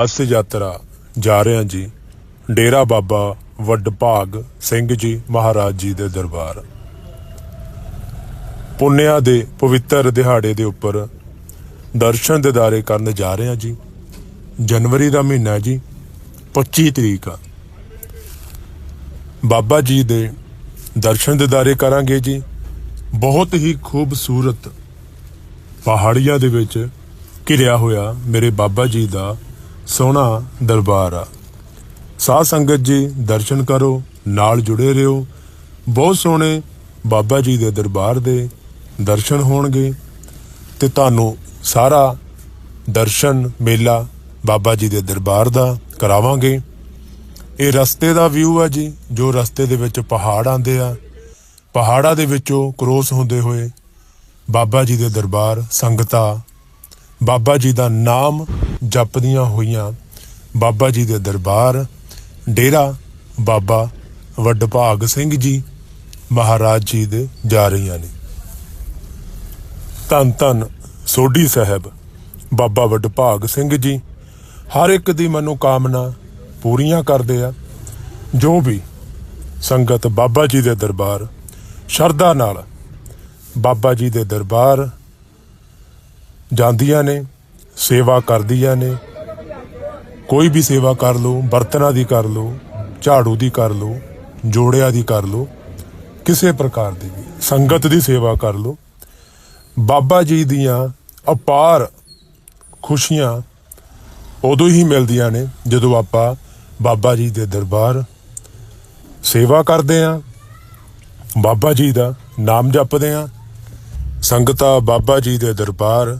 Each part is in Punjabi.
ਬੱਸ ਯਾਤਰਾ ਜਾ ਰਹੇ ਹਾਂ ਜੀ। ਡੇਰਾ ਬਾਬਾ ਵੱਡਭਾਗ ਸਿੰਘ ਜੀ ਮਹਾਰਾਜ ਜੀ ਦੇ ਦਰਬਾਰ। ਪੁੰਨਿਆ ਦੇ ਪਵਿੱਤਰ ਦਿਹਾੜੇ ਦੇ ਉੱਪਰ ਦਰਸ਼ਨ ਦਿਦਾਰੇ ਕਰਨ ਜਾ ਰਹੇ ਹਾਂ ਜੀ। ਜਨਵਰੀ ਦਾ ਮਹੀਨਾ ਜੀ 25 ਤਰੀਕ ਆ। ਬਾਬਾ ਜੀ ਦੇ ਦਰਸ਼ਨ ਦਿਦਾਰੇ ਕਰਾਂਗੇ ਜੀ। ਬਹੁਤ ਹੀ ਖੂਬਸੂਰਤ ਪਹਾੜੀਆਂ ਦੇ ਵਿੱਚ ਘਿਰਿਆ ਹੋਇਆ ਮੇਰੇ ਬਾਬਾ ਜੀ ਦਾ ਸੋਹਣਾ ਦਰਬਾਰ ਆ। ਸਾਧ ਸੰਗਤ ਜੀ, ਦਰਸ਼ਨ ਕਰੋ, ਨਾਲ ਜੁੜੇ ਰਹੋ। ਬਹੁਤ ਸੋਹਣੇ ਬਾਬਾ ਜੀ ਦੇ ਦਰਬਾਰ ਦੇ ਦਰਸ਼ਨ ਹੋਣਗੇ ਤੇ ਤੁਹਾਨੂੰ ਸਾਰਾ ਦਰਸ਼ਨ ਮੇਲਾ ਬਾਬਾ ਜੀ ਦੇ ਦਰਬਾਰ ਦਾ ਕਰਾਵਾਂਗੇ। ਇਹ ਰਸਤੇ ਦਾ ਵਿਊ ਆ ਜੀ, ਜੋ ਰਸਤੇ ਦੇ ਵਿੱਚ ਪਹਾੜ ਆਂਦੇ ਆ। ਪਹਾੜਾਂ ਦੇ ਵਿੱਚੋਂ ਕ੍ਰੋਸ ਹੁੰਦੇ ਹੋਏ ਬਾਬਾ ਜੀ ਦੇ ਦਰਬਾਰ ਸੰਗਤਾਂ, ਬਾਬਾ ਜੀ ਦਾ ਨਾਮ ਜਪਦੀਆਂ ਹੋਈਆਂ ਬਾਬਾ ਜੀ ਦੇ ਦਰਬਾਰ, ਡੇਰਾ ਬਾਬਾ ਵੱਡਭਾਗ ਸਿੰਘ ਜੀ ਮਹਾਰਾਜ ਜੀ ਦੇ ਜਾ ਰਹੀਆਂ ਨੇ। ਧੰਨ ਧੰਨ ਸੋਢੀ ਸਾਹਿਬ ਬਾਬਾ ਵੱਡਭਾਗ ਸਿੰਘ ਜੀ, ਹਰ ਇੱਕ ਦੀ ਮਨੋਕਾਮਨਾ ਪੂਰੀਆਂ ਕਰਦੇ ਆ। ਜੋ ਵੀ ਸੰਗਤ ਬਾਬਾ ਜੀ ਦੇ ਦਰਬਾਰ, ਸ਼ਰਧਾ ਨਾਲ ਬਾਬਾ ਜੀ ਦੇ ਦਰਬਾਰ ਜਾਂਦੀਆਂ ਨੇ ਸੇਵਾ ਕਰਦੀਆਂ ਨੇ। ਕੋਈ ਵੀ ਸੇਵਾ ਕਰ ਲਓ, ਬਰਤਨਾਂ ਦੀ ਕਰ ਲਓ, ਝਾੜੂ ਦੀ ਕਰ ਲਓ, ਜੋੜਿਆਂ ਦੀ ਕਰ ਲਓ, ਕਿਸੇ ਪ੍ਰਕਾਰ ਦੀ ਵੀ ਸੰਗਤ ਦੀ ਸੇਵਾ ਕਰ ਲਓ। ਬਾਬਾ ਜੀ ਦੀਆਂ ਅਪਾਰ ਖੁਸ਼ੀਆਂ ਉਦੋਂ ਹੀ ਮਿਲਦੀਆਂ ਨੇ, ਜਦੋਂ ਆਪਾਂ ਬਾਬਾ ਜੀ ਦੇ ਦਰਬਾਰ ਸੇਵਾ ਕਰਦੇ ਆਂ। ਬਾਬਾ ਜੀ ਦਾ ਨਾਮ ਜਪਦੇ ਆਂ। ਸੰਗਤਾਂ ਬਾਬਾ ਜੀ ਦੇ ਦਰਬਾਰ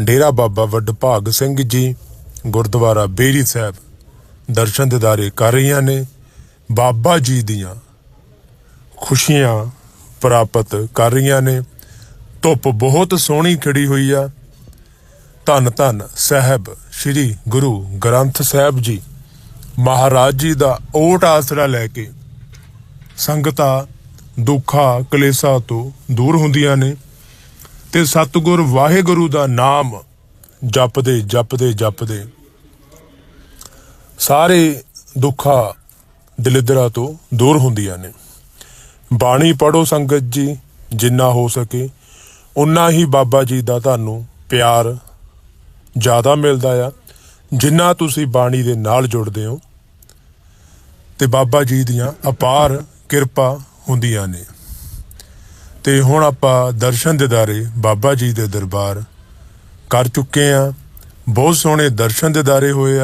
ਡੇਰਾ ਬਾਬਾ ਵੱਡਭਾਗ ਸਿੰਘ ਜੀ, ਗੁਰਦੁਆਰਾ ਬੇਰੀ ਸਾਹਿਬ, ਦਰਸ਼ਨ ਦਿਦਾਰੇ ਕਰ ਰਹੀਆਂ ਨੇ, ਬਾਬਾ ਜੀ ਦੀਆਂ ਖੁਸ਼ੀਆਂ ਪ੍ਰਾਪਤ ਕਰ ਰਹੀਆਂ ਨੇ। ਧੁੱਪ ਬਹੁਤ ਸੋਹਣੀ ਖਿੜੀ ਹੋਈ ਆ। ਧੰਨ ਧੰਨ ਸਾਹਿਬ ਸ੍ਰੀ ਗੁਰੂ ਗ੍ਰੰਥ ਸਾਹਿਬ ਜੀ, ਮਹਾਰਾਜ ਜੀ ਦਾ ਓਟ ਆਸਰਾ ਲੈ ਕੇ ਸੰਗਤਾਂ ਦੁੱਖਾਂ ਕਲੇਸ਼ਾਂ ਤੋਂ ਦੂਰ ਹੁੰਦੀਆਂ ਨੇ। ਤੇ ਸਤਿਗੁਰ ਵਾਹਿਗੁਰੂ ਦਾ ਨਾਮ ਜਪਦੇ ਜਪਦੇ ਜਪਦੇ। ਸਾਰੇ ਦੁੱਖਾਂ ਦਲਿਦਰਾ ਤੋਂ ਦੂਰ ਹੁੰਦੀਆਂ ਨੇ। ਬਾਣੀ ਪੜੋ ਸੰਗਤ ਜੀ, ਜਿੰਨਾ ਹੋ ਸਕੇ। ਉਨਾ ਹੀ ਬਾਬਾ ਜੀ ਦਾ ਤੁਹਾਨੂੰ ਪਿਆਰ ਜ਼ਿਆਦਾ ਮਿਲਦਾ ਆ, ਜਿੰਨਾ ਤੁਸੀਂ ਬਾਣੀ ਦੇ ਨਾਲ ਜੁੜਦੇ ਹੋ। ਤੇ ਬਾਬਾ ਜੀ ਦੀਆਂ ਅਪਾਰ ਕਿਰਪਾ ਹੁੰਦੀਆਂ ਨੇ। ਤੇ ਹੁਣ ਆਪਾਂ ਦਰਸ਼ਨ ਦਿਦਾਰੇ ਬਾਬਾ ਜੀ ਦੇ ਦਰਬਾਰ ਕਰ ਚੁੱਕੇ ਆ ਬਹੁਤ ਸੋਹਣੇ ਦਰਸ਼ਨ ਦਿਦਾਰੇ ਹੋਏ ਆ।